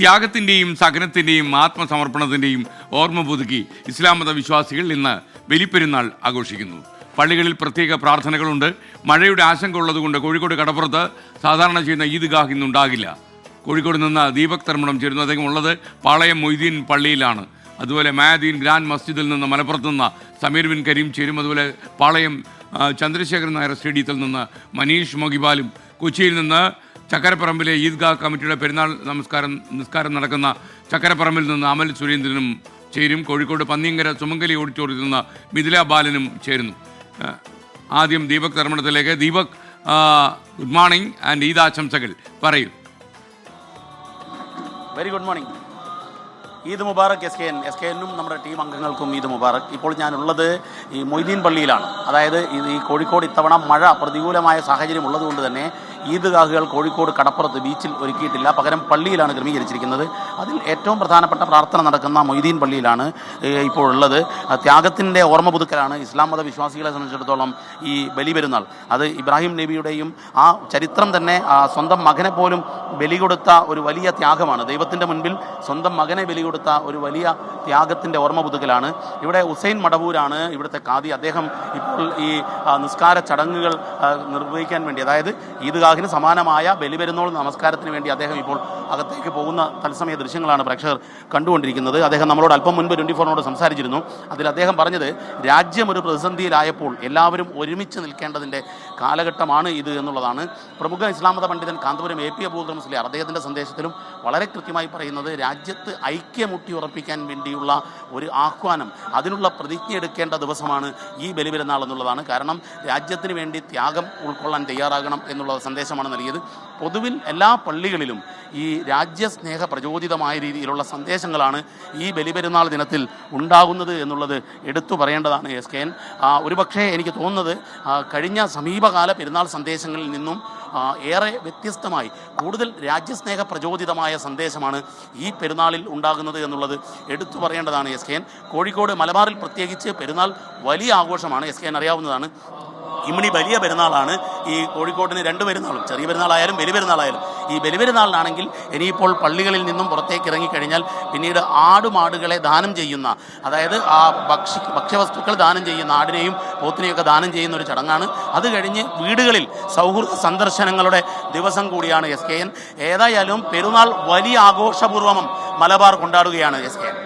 ത്യാഗത്തിന്റെയും സഹനത്തിന്റെയും ആത്മസമർപ്പണത്തിന്റെയും ഓർമ്മ പുതുക്കി ഇസ്ലാം മത വിശ്വാസികൾ ഇന്ന് ബലിപ്പെരുന്നാൾ ആഘോഷിക്കുന്നു. പള്ളികളിൽ പ്രത്യേക പ്രാർത്ഥനകളുണ്ട്. മഴയുടെ ആശങ്ക ഉള്ളതുകൊണ്ട് കോഴിക്കോട് കടപ്പുറത്ത് സാധാരണ ചെയ്യുന്ന ഈദ്ഗാഹ് ഇന്നുണ്ടാകില്ല. കോഴിക്കോട് നിന്ന് ദീപക് തർമ്മണം ചേരുന്നു. അദ്ദേഹം ഉള്ളത് പാളയം മൊയ്തീൻ പള്ളിയിലാണ്. അതുപോലെ മായാദീൻ ഗ്രാൻഡ് മസ്ജിദിൽ നിന്ന് മലപ്പുറത്ത് നിന്ന് സമീർ ബിൻ കരീം ചേരും. അതുപോലെ പാളയം ചന്ദ്രശേഖരൻ നായർ സ്റ്റേഡിയത്തിൽ നിന്ന് മനീഷ് മൊഗിബാലും കൊച്ചിയിൽ നിന്ന് ചക്കരപ്പറമ്പിലെ ഈദ്ഗാ കമ്മിറ്റിയുടെ പെരുന്നാൾ നമസ്കാരം നിസ്കാരം നടക്കുന്ന ചക്കരപ്പറമ്പിൽ നിന്ന് അമൽ സുരേന്ദ്രനും ചേരും. കോഴിക്കോട് പന്നിയങ്കര സുമംഗലി ഓഡിറ്റോറിയത്തിൽ നിന്ന് മിഥില ബാലനും ചേരുന്നു. ആദ്യം Deepak തർമ്മണത്തിലേക്ക് Deepak good morning and Eid ആശംസകൾ പറയൂ. Very good morning Eid Mubarak S K N S K എന്നും നമ്മുടെ ടീം അംഗങ്ങൾക്കും ഈദ് മുബാറക്. ഇപ്പോൾ ഞാനുള്ളത് ഈ മൊയ്തീൻ പള്ളിയിലാണ്. അതായത് ഈ കോഴിക്കോട് ഇത്തവണ മഴ പ്രതികൂലമായ സാഹചര്യം ഉള്ളതുകൊണ്ട് തന്നെ ഈദ്ഗാഹുകൾ കോഴിക്കോട് കടപ്പുറത്ത് ബീച്ചിൽ ഒരുക്കിയിട്ടില്ല. പകരം പള്ളിയിലാണ് ക്രമീകരിച്ചിരിക്കുന്നത്. അതിൽ ഏറ്റവും പ്രധാനപ്പെട്ട പ്രാർത്ഥന നടക്കുന്ന മൊയ്തീൻ പള്ളിയിലാണ് ഇപ്പോൾ ഉള്ളത്. ത്യാഗത്തിന്റെ ഓർമ്മ പുതുക്കലാണ് ഇസ്ലാം മത വിശ്വാസികളെ സംബന്ധിച്ചിടത്തോളം ഈ ബലി പെരുന്നാൾ അത് ഇബ്രാഹിം നബിയുടെയും ആ ചരിത്രം തന്നെ സ്വന്തം മകനെ പോലും ബലി കൊടുത്ത ഒരു വലിയ ത്യാഗമാണ്. ദൈവത്തിന്റെ മുൻപിൽ സ്വന്തം മകനെ ബലി കൊടുത്ത ഒരു വലിയ ത്യാഗത്തിന്റെ ഓർമ്മ പുതുക്കലാണ്. ഇവിടെ ഹുസൈൻ മടവൂരാണ് ഇവിടുത്തെ കാതി അദ്ദേഹം ഇപ്പോൾ ഈ നിസ്കാര ചടങ്ങുകൾ നിർവഹിക്കാൻ വേണ്ടി അതായത് ഈദ്ഗാഹിന് സമാനമായ ബലിപെരുന്നോൾ നമസ്കാരത്തിന് വേണ്ടി അദ്ദേഹം ഇപ്പോൾ അകത്തേക്ക് പോകുന്ന തത്സമയ ദൃശ്യങ്ങളാണ് പ്രേക്ഷകർ കണ്ടുകൊണ്ടിരിക്കുന്നത്. അദ്ദേഹം നമ്മളോട് അല്പം മുൻപ് ട്വന്റി ഫോറിനോട് സംസാരിച്ചിരുന്നു. അതിൽ അദ്ദേഹം പറഞ്ഞത് രാജ്യം ഒരു പ്രതിസന്ധിയിലായപ്പോൾ എല്ലാവരും ഒരുമിച്ച് നിൽക്കേണ്ടതിന്റെ കാലഘട്ടമാണ് ഇത് എന്നുള്ളതാണ്. പ്രമുഖ ഇസ്ലാമത പണ്ഡിതൻ കാന്തപുരം എ പി അബൂദർ അദ്ദേഹത്തിന്റെ സന്ദേശത്തിലും വളരെ കൃത്യമായി പറയുന്നത് രാജ്യത്ത് ഐക്യമുട്ടി ഉറപ്പിക്കാൻ വേണ്ടിയുള്ള ഒരു ആഹ്വാനം അതിനുള്ള പ്രതിജ്ഞ എടുക്കേണ്ട ദിവസമാണ് ഈ ബലിപെരുന്നാൾ എന്നുള്ളതാണ്. കാരണം രാജ്യത്തിന് വേണ്ടി ത്യാഗം ഉൾക്കൊള്ളാൻ തയ്യാറാകണം എന്നുള്ള സന്ദേശമാണ് നൽകിയത്. പൊതുവിൽ എല്ലാ പള്ളികളിലും ഈ രാജ്യസ്നേഹ പ്രചോദിതമായ രീതിയിലുള്ള സന്ദേശങ്ങളാണ് ഈ ബലിപെരുന്നാൾ ദിനത്തിൽ ഉണ്ടാകുന്നത് എന്നുള്ളത് എടുത്തു പറയേണ്ടതാണ് എസ് കെ എൻ. ഒരുപക്ഷേ എനിക്ക് തോന്നുന്നത് കഴിഞ്ഞ സമീപകാല പെരുന്നാൾ സന്ദേശങ്ങളിൽ നിന്നും ഏറെ വ്യത്യസ്തമായി കൂടുതൽ രാജ്യസ്നേഹ പ്രചോദിതമായ സന്ദേശമാണ് ഈ പെരുന്നാളിൽ ഉണ്ടാകുന്നത് എന്നുള്ളത് എടുത്തു പറയേണ്ടതാണ് എസ് കെ എൻ. കോഴിക്കോട് മലബാറിൽ പ്രത്യേകിച്ച് പെരുന്നാൾ വലിയ ആഘോഷമാണ് എസ് കെ എൻ അറിയാവുന്നതാണ്. ഇമ്മണി വലിയ പെരുന്നാളാണ്. ഈ കോഴിക്കോടിന് രണ്ട് പെരുന്നാളും ചെറിയ പെരുന്നാളായാലും വലിയ പെരുന്നാളായാലും. ഈ വലിയ പെരുന്നാളിനാണെങ്കിൽ ഇനിയിപ്പോൾ പള്ളികളിൽ നിന്നും പുറത്തേക്ക് ഇറങ്ങിക്കഴിഞ്ഞാൽ പിന്നീട് ആടുമാടുകളെ ദാനം ചെയ്യുന്ന അതായത് ആ ഭക്ഷി ഭക്ഷ്യവസ്തുക്കൾ ദാനം ചെയ്യുന്ന ആടിനെയും പോത്തിനെയൊക്കെ ദാനം ചെയ്യുന്ന ഒരു ചടങ്ങാണ്. അത് കഴിഞ്ഞ് വീടുകളിൽ സൗഹൃദ സന്ദർശനങ്ങളുടെ ദിവസം കൂടിയാണ് എസ് കെ എൻ. ഏതായാലും പെരുന്നാൾ വലിയ ആഘോഷപൂർവം മലബാർ കൊണ്ടാടുകയാണ് എസ് കെ എൻ.